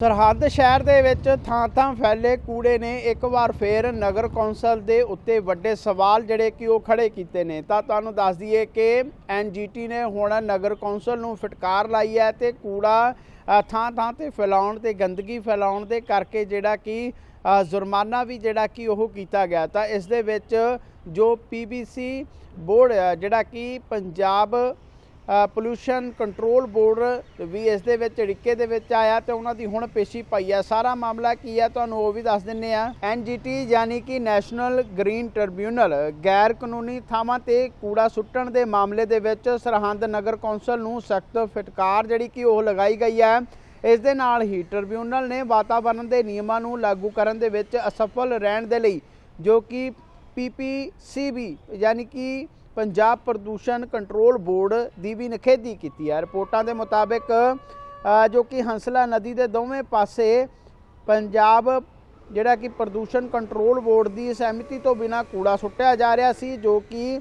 ਸਰਹੱਦ ਸ਼ਹਿਰ ਦੇ ਵਿੱਚ ਥਾਂ-ਥਾਂ ਫੈਲੇ ਕੂੜੇ ਨੇ ਇੱਕ ਵਾਰ ਫੇਰ ਨਗਰ ਕੌਂਸਲ ਦੇ ਉੱਤੇ ਵੱਡੇ ਸਵਾਲ ਜਿਹੜੇ ਕਿ ਉਹ ਖੜੇ ਕੀਤੇ ਨੇ। ਤਾਂ ਤੁਹਾਨੂੰ ਦੱਸ ਦਈਏ ਕਿ ਐਨਜੀਟੀ ਨੇ ਹੁਣ ਨਗਰ ਕੌਂਸਲ ਨੂੰ ਫਟਕਾਰ ਲਾਈ ਹੈ ਤੇ ਕੂੜਾ ਥਾਂ-ਥਾਂ ਤੇ ਫੈਲਾਉਣ ਤੇ ਗੰਦਗੀ ਫੈਲਾਉਣ ਦੇ ਕਰਕੇ ਜਿਹੜਾ ਕਿ ਜੁਰਮਾਨਾ ਵੀ ਜਿਹੜਾ ਕਿ ਉਹ ਕੀਤਾ ਗਿਆ। ਤਾਂ ਇਸ ਦੇ ਵਿੱਚ ਜੋ ਪੀਬੀਸੀ ਬੋਰਡ ਜਿਹੜਾ ਕਿ ਪੰਜਾਬ ਪੋਲੂਸ਼ਨ ਕੰਟਰੋਲ ਬੋਰਡ ਵੀ ਇਸ ਦੇ ਵਿੱਚ ੜਿੱਕੇ ਦੇ ਵਿੱਚ ਆਇਆ ਤੇ ਉਹਨਾਂ ਦੀ ਹੁਣ ਪੇਸ਼ੀ ਪਈ ਹੈ ਸਾਰਾ ਮਾਮਲਾ ਕੀ ਹੈ ਤੁਹਾਨੂੰ ਉਹ ਵੀ ਦੱਸ ਦਿੰਨੇ ਆ। ਐਨਜੀਟੀ ਯਾਨੀ ਕਿ ਨੈਸ਼ਨਲ ਗ੍ਰੀਨ ਟ੍ਰਿਬਿਊਨਲ ਗੈਰ ਕਾਨੂੰਨੀ ਥਾਵਾਂ ਤੇ ਕੂੜਾ ਸੁੱਟਣ ਦੇ ਮਾਮਲੇ ਦੇ ਵਿੱਚ ਸਰਹੰਦ ਨਗਰ ਕੌਂਸਲ ਨੂੰ ਸਖਤ ਫਟਕਾਰ ਜਿਹੜੀ ਕਿ ਉਹ ਲਗਾਈ ਗਈ ਹੈ ਇਸ ਦੇ ਨਾਲ ਹੀ ਟ੍ਰਿਬਿਊਨਲ ਨੇ ਵਾਤਾਵਰਣ ਦੇ ਨਿਯਮਾਂ ਨੂੰ ਲਾਗੂ ਕਰਨ ਦੇ ਵਿੱਚ ਅਸਫਲ ਰਹਿਣ ਦੇ ਲਈ ਜੋ ਕਿ ਪੀਪੀਸੀਬੀ ਯਾਨੀ ਕਿ ਪੰਜਾਬ ਪ੍ਰਦੂਸ਼ਣ ਕੰਟਰੋਲ ਬੋਰਡ ਦੀ ਵੀ ਨਿਖੇਧੀ ਕੀਤੀ ਹੈ। ਰਿਪੋਰਟਾਂ ਦੇ ਮੁਤਾਬਕ ਜੋ ਕਿ ਹੰਸਲਾ ਨਦੀ ਦੇ ਦੋਵੇਂ ਪਾਸੇ ਪੰਜਾਬ ਜਿਹੜਾ ਕਿ ਪ੍ਰਦੂਸ਼ਣ ਕੰਟਰੋਲ ਬੋਰਡ ਦੀ ਸਹਿਮਤੀ ਤੋਂ ਬਿਨਾ ਕੂੜਾ ਸੁੱਟਿਆ ਜਾ ਰਿਹਾ ਸੀ, ਜੋ ਕਿ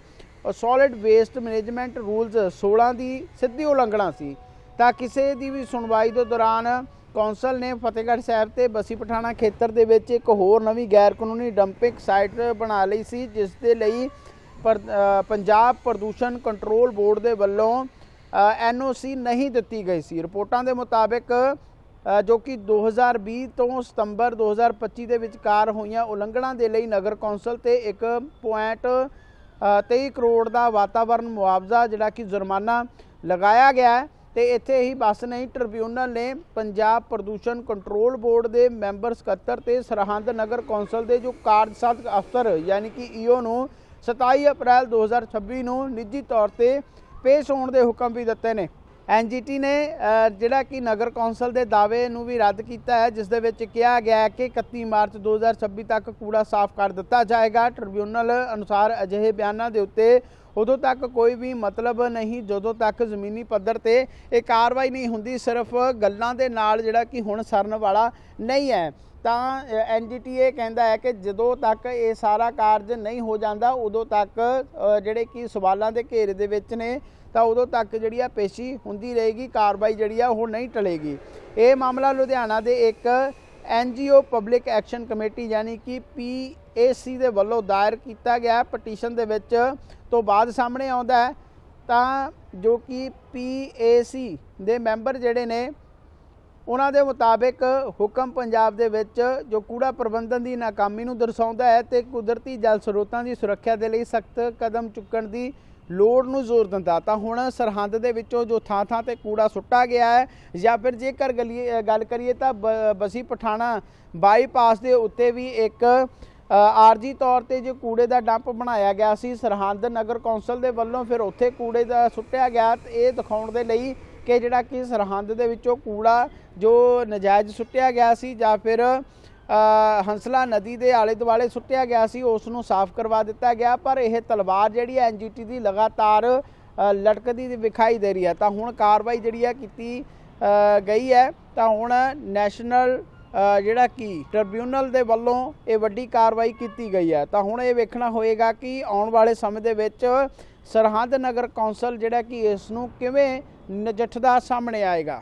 ਸੋਲਿਡ ਵੇਸਟ ਮੈਨੇਜਮੈਂਟ ਰੂਲਸ 16 ਦੀ ਸਿੱਧੀ ਉਲੰਘਣਾ ਸੀ। ਤਾਂ ਕਿਸੇ ਦੀ ਵੀ ਸੁਣਵਾਈ ਦੇ ਦੌਰਾਨ ਕੌਂਸਲ ਨੇ ਫਤਿਹਗੜ੍ਹ ਸਾਹਿਬ ਤੇ ਬਸੀ ਪਠਾਣਾ ਖੇਤਰ ਦੇ ਵਿੱਚ ਇੱਕ ਹੋਰ ਨਵੀਂ ਗੈਰ ਕਾਨੂੰਨੀ ਡੰਪਿੰਗ ਸਾਈਟ ਬਣਾ ਲਈ ਸੀ, ਜਿਸ ਦੇ ਲਈ ਪੰਜਾਬ ਪ੍ਰਦੂਸ਼ਣ ਕੰਟਰੋਲ ਬੋਰਡ ਦੇ ਵੱਲੋਂ ਐਨਓਸੀ ਨਹੀਂ ਦਿੱਤੀ ਗਈ ਸੀ। ਰਿਪੋਰਟਾਂ ਦੇ ਮੁਤਾਬਕ ਜੋ ਕਿ 2020 ਤੋਂ ਸਤੰਬਰ 2025 ਦੇ ਵਿਚਕਾਰ ਹੋਈਆਂ ਉਲੰਘਣਾ ਦੇ ਲਈ ਨਗਰ ਕੌਂਸਲ ਤੇ 1.23 ਕਰੋੜ ਦਾ ਵਾਤਾਵਰਣ ਮੁਆਵਜ਼ਾ, ਜਿਹੜਾ ਕਿ ਜੁਰਮਾਨਾ ਲਗਾਇਆ ਗਿਆ ਹੈ ਤੇ ਇੱਥੇ ਹੀ ਬਸ ਨਹੀਂ, ਟ੍ਰਿਬਿਊਨਲ ਨੇ ਪੰਜਾਬ ਪ੍ਰਦੂਸ਼ਣ ਕੰਟਰੋਲ ਬੋਰਡ ਦੇ ਮੈਂਬਰ ਸਕੱਤਰ ਤੇ ਸਰਹੰਦ ਨਗਰ ਕੌਂਸਲ ਦੇ ਜੋ ਕਾਰਜਸਾਧਕ ਅਫਸਰ, ਯਾਨੀ ਕਿ ਈਓ ਨੂੰ 27 ਅਪ੍ਰੈਲ 2026 ਨੂੰ ਨਿੱਜੀ ਤੌਰ ਤੇ ਪੇਸ਼ ਹੋਣ ਦੇ ਹੁਕਮ ਵੀ ਦਿੱਤੇ ਨੇ। ਐਨਜੀਟੀ ਨੇ ਜਿਹੜਾ ਕਿ ਨਗਰ ਕੌਂਸਲ ਦੇ ਦਾਅਵੇ ਨੂੰ ਵੀ ਰੱਦ ਕੀਤਾ ਹੈ, ਜਿਸ ਦੇ ਵਿੱਚ ਕਿਹਾ ਗਿਆ ਹੈ ਕਿ 31 ਮਾਰਚ 2026 ਤੱਕ ਕੂੜਾ ਸਾਫ਼ ਕਰ ਦਿੱਤਾ ਜਾਏਗਾ। ਟ੍ਰਿਬਿਊਨਲ ਅਨੁਸਾਰ ਅਜਿਹੇ ਬਿਆਨਾਂ ਦੇ ਉੱਤੇ ਉਦੋਂ ਤੱਕ ਕੋਈ ਵੀ ਮਤਲਬ ਨਹੀਂ, ਜਦੋਂ ਤੱਕ ਜ਼ਮੀਨੀ ਪੱਧਰ ਤੇ ਇਹ ਕਾਰਵਾਈ ਨਹੀਂ ਹੁੰਦੀ, ਸਿਰਫ ਗੱਲਾਂ ਦੇ ਨਾਲ ਜਿਹੜਾ ਕਿ ਹੁਣ ਸਰਨ ਵਾਲਾ ਨਹੀਂ ਹੈ। ਤਾਂ ਐਨਜੀਟੀ ਇਹ ਕਹਿੰਦਾ ਹੈ ਕਿ ਜਦੋਂ ਤੱਕ ਇਹ ਸਾਰਾ ਕਾਰਜ ਨਹੀਂ ਹੋ ਜਾਂਦਾ, ਉਦੋਂ ਤੱਕ ਜਿਹੜੇ ਕਿ ਸਵਾਲਾਂ ਦੇ ਘੇਰੇ ਦੇ ਵਿੱਚ ਨੇ, ਤਾਂ ਉਦੋਂ ਤੱਕ ਜਿਹੜੀ ਆ ਪੇਸ਼ੀ ਹੁੰਦੀ ਰਹੇਗੀ, ਕਾਰਵਾਈ ਜਿਹੜੀ ਆ ਉਹ ਨਹੀਂ ਟਲੇਗੀ। ਇਹ ਮਾਮਲਾ ਲੁਧਿਆਣਾ ਦੇ ਇੱਕ ਐਨਜੀਓ ਪਬਲਿਕ ਐਕਸ਼ਨ ਕਮੇਟੀ ਯਾਨੀ ਕਿ ਪੀਏਸੀ ਦੇ ਵੱਲੋਂ ਦਾਇਰ ਕੀਤਾ ਗਿਆ ਪਟੀਸ਼ਨ ਦੇ ਵਿੱਚ ਤੋਂ ਬਾਅਦ ਸਾਹਮਣੇ ਆਉਂਦਾ ਹੈ। ਤਾਂ ਜੋ ਕਿ ਪੀਏਸੀ ਦੇ ਮੈਂਬਰ ਜਿਹੜੇ ਨੇ ਉਹਨਾਂ ਦੇ ਮੁਤਾਬਕ ਹੁਕਮ ਪੰਜਾਬ ਦੇ ਵਿੱਚ ਜੋ ਕੂੜਾ ਪ੍ਰਬੰਧਨ ਦੀ ਨਾਕਾਮੀ ਨੂੰ ਦਰਸਾਉਂਦਾ ਹੈ ਤੇ ਕੁਦਰਤੀ ਜਲ ਸਰੋਤਾਂ ਦੀ ਸੁਰੱਖਿਆ ਦੇ ਲਈ ਸਖਤ ਕਦਮ ਚੁੱਕਣ ਦੀ ਲੋੜ ਨੂੰ ਜ਼ੋਰ ਦਿੰਦਾ ਤਾਂ ਹੁਣ ਸਰਹੰਦ ਦੇ ਵਿੱਚੋਂ ਜੋ ਥਾਂ ਥਾਂ ਤੇ ਕੂੜਾ ਸੁੱਟਾ ਗਿਆ ਹੈ ਜਾਂ ਫਿਰ ਜੇਕਰ ਗਲੀਏ- ਗੱਲ ਕਰੀਏ ਤਾਂ ਬ- ਬਸੀ ਪਠਾਣਾ ਬਾਈਪਾਸ ਦੇ ਉੱਤੇ ਵੀ ਇੱਕ ਆਰਜੀ ਤੌਰ ਤੇ ਜੋ ਕੂੜੇ ਦਾ ਡੰਪ ਬਣਾਇਆ ਗਿਆ ਸੀ, ਸਰਹੰਦ ਨਗਰ ਕੌਂਸਲ ਦੇ ਵੱਲੋਂ ਫਿਰ ਉੱਥੇ ਕੂੜੇ ਦਾ ਸੁੱਟਿਆ ਗਿਆ ਤੇ ਇਹ ਦਿਖਾਉਣ ਦੇ ਲਈ ਕਿ ਜਿਹੜਾ ਕਿ ਸਰਹੰਦ ਦੇ ਵਿੱਚੋਂ ਕੂੜਾ ਜੋ ਨਜਾਇਜ਼ ਸੁੱਟਿਆ ਗਿਆ ਸੀ ਜਾਂ ਫਿਰ ਹੰਸਲਾ ਨਦੀ ਦੇ ਆਲੇ ਦੁਆਲੇ ਸੁੱਟਿਆ ਗਿਆ ਸੀ, ਉਸ ਨੂੰ ਸਾਫ਼ ਕਰਵਾ ਦਿੱਤਾ ਗਿਆ, ਪਰ ਇਹ ਤਲਵਾਰ ਜਿਹੜੀ ਹੈ ਐਨਜੀਟੀ ਦੀ ਲਗਾਤਾਰ ਲਟਕਦੀ ਵਿਖਾਈ ਦੇ ਰਹੀ ਹੈ। ਤਾਂ ਹੁਣ ਕਾਰਵਾਈ ਜਿਹੜੀ ਹੈ ਕੀਤੀ ਗਈ ਹੈ। ਤਾਂ ਹੁਣ ਨੈਸ਼ਨਲ ਜਿਹੜਾ ਕਿ ਟ੍ਰਿਬਿਊਨਲ ਦੇ ਵੱਲੋਂ ਇਹ ਵੱਡੀ ਕਾਰਵਾਈ ਕੀਤੀ ਗਈ ਹੈ। ਤਾਂ ਹੁਣ ਇਹ ਵੇਖਣਾ ਹੋਏਗਾ ਕਿ ਆਉਣ ਵਾਲੇ ਸਮੇਂ ਦੇ ਵਿੱਚ ਸਰਹੰਦ ਨਗਰ ਕੌਂਸਲ ਜਿਹੜਾ ਕਿ ਇਸ ਨੂੰ ਕਿਵੇਂ ਨਜਿੱਠਦਾ ਸਾਹਮਣੇ ਆਏਗਾ।